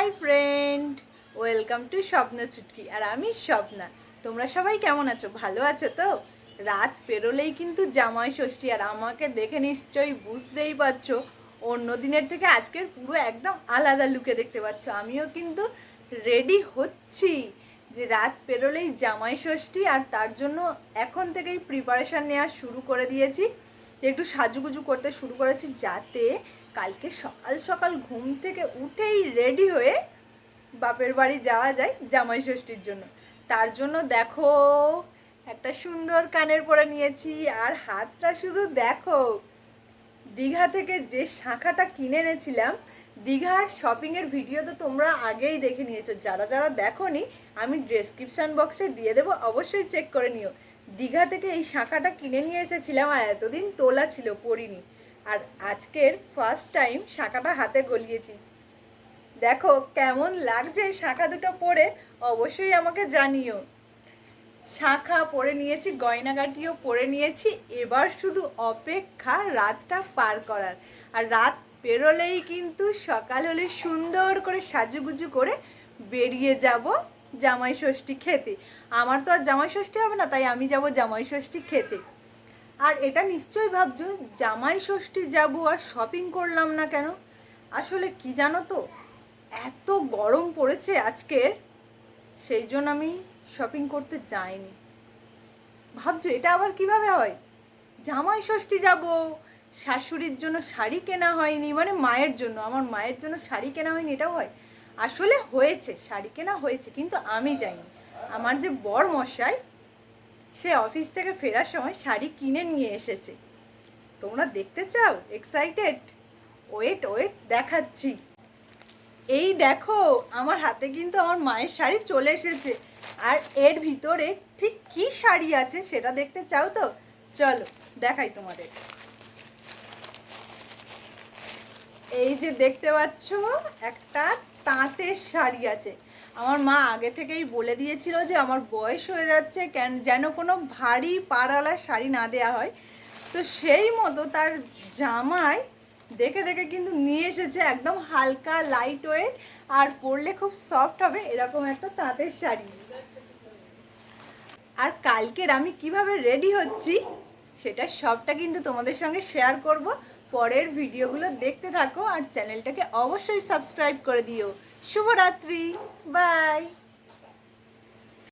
Hi friend, welcome to স্বপ্ন ছুটকি আর আমি স্বপ্না। তোমরা সবাই কেমন আছো? ভালো আছো তো? রাত পেরোলেই কিন্তু জামাই ষষ্ঠী আর আমাকে দেখে নিশ্চয়ই বুঝতেই পারছ, অন্য দিনের থেকে আজকের পুরো একদম আলাদা লুকে দেখতে পাচ্ছ। আমিও কিন্তু রেডি হচ্ছি যে রাত পেরোলেই জামাই ষষ্ঠী আর তার জন্য এখন থেকেই প্রিপারেশান নেওয়া শুরু করে দিয়েছি। একটু সাজুগুজু করতে শুরু করেছি যাতে কালকে সকাল সকাল ঘুম থেকে উঠেই রেডি হয়ে বাপের বাড়ি যাওয়া যায় জামাই ষষ্ঠীর জন্য। তার জন্য দেখো, একটা সুন্দর কানের পরে নিয়েছি আর হাতটা শুধু দেখো, দীঘা থেকে যে শাঁখাটা কিনে এনেছিলাম, দীঘার শপিংয়ের ভিডিও তো তোমরা আগেই দেখে নিয়েছো। যারা যারা দেখোনি, আমি ডেসক্রিপশান বক্সে দিয়ে দেবো, অবশ্যই চেক করে নিও। দীঘা থেকে এই শাখাটা কিনে নিয়ে এসেছিলাম আর এতদিন তোলা ছিল, পরিনি। আর আজকের ফার্স্ট টাইম শাঁখাটা হাতে গলিয়েছি। দেখো, কেমন লাগছে শাঁখা দুটো পরে, অবশ্যই আমাকে জানিও। শাঁখা পরে নিয়েছি, গয়নাগাটিও পরে নিয়েছি, এবার শুধু অপেক্ষা রাতটা পার করার। আর রাত পেরোলেই কিন্তু সকাল হলে সুন্দর করে সাজুগুজু করে বেরিয়ে যাব জামাই ষষ্ঠী খেতে। আমার তো আর জামাই ষষ্ঠী হবে না, তাই আমি যাব জামাই ষষ্ঠী খেতে। আর এটা নিশ্চয়ই ভাবছ, জামাই ষষ্ঠী যাব আর শপিং করলাম না কেন? আসলে কি জানো তো, এত গরম পড়েছে আজকে, সেই জন্য আমি শপিং করতে যাইনি। ভাবছ, এটা আবার কীভাবে হয়? জামাই ষষ্ঠী যাব, শাশুড়ির জন্য শাড়ি কেনা হয়নি মানে মায়ের জন্য, আমার মায়ের জন্য শাড়ি কেনা হয়নি, এটাও হয়? আসলে হয়েছে, শাড়ি কেনা হয়েছে, কিন্তু আমি যাইনি। আমার যে বর মশাই সে অফিস থেকে ফেরার সময় শাড়ি কিনে নিয়ে এসেছে। তোমরা দেখতে চাও? এক্সাইটেড ওয়েট ওয়েট দেখাচ্ছি। এই দেখো, আমার হাতে কিন্তু আমার মায়ের শাড়ি চলে এসেছে। আর এর ভিতরে ঠিক কি শাড়ি আছে সেটা দেখতে চাও তো? চলো, দেখাই তোমাদের। এই যে দেখতে পাচ্ছ, একটা তাঁতের শাড়ি আছে। আমার মা আগে থেকেই বলে দিয়েছিল যে আমার বয়স হয়ে যাচ্ছে, কেন যেন কোনো ভারী পাড়ালা শাড়ি না দেয়া হয়। তো সেই মতো তার জামাই দেখে দেখে কিন্তু নিয়ে এসেছে একদম হালকা লাইট ওয়েট আর পরলে খুব সফট হবে, এরকম একটা তাঁতের শাড়ি। আর কালকের আমি কীভাবে রেডি হচ্ছি, সেটা সবটা কিন্তু তোমাদের সঙ্গে শেয়ার করব। পরের ভিডিওগুলো দেখতে থাকো আর চ্যানেলটাকে অবশ্যই সাবস্ক্রাইব করে দিও। শুভরাত্রি বাই।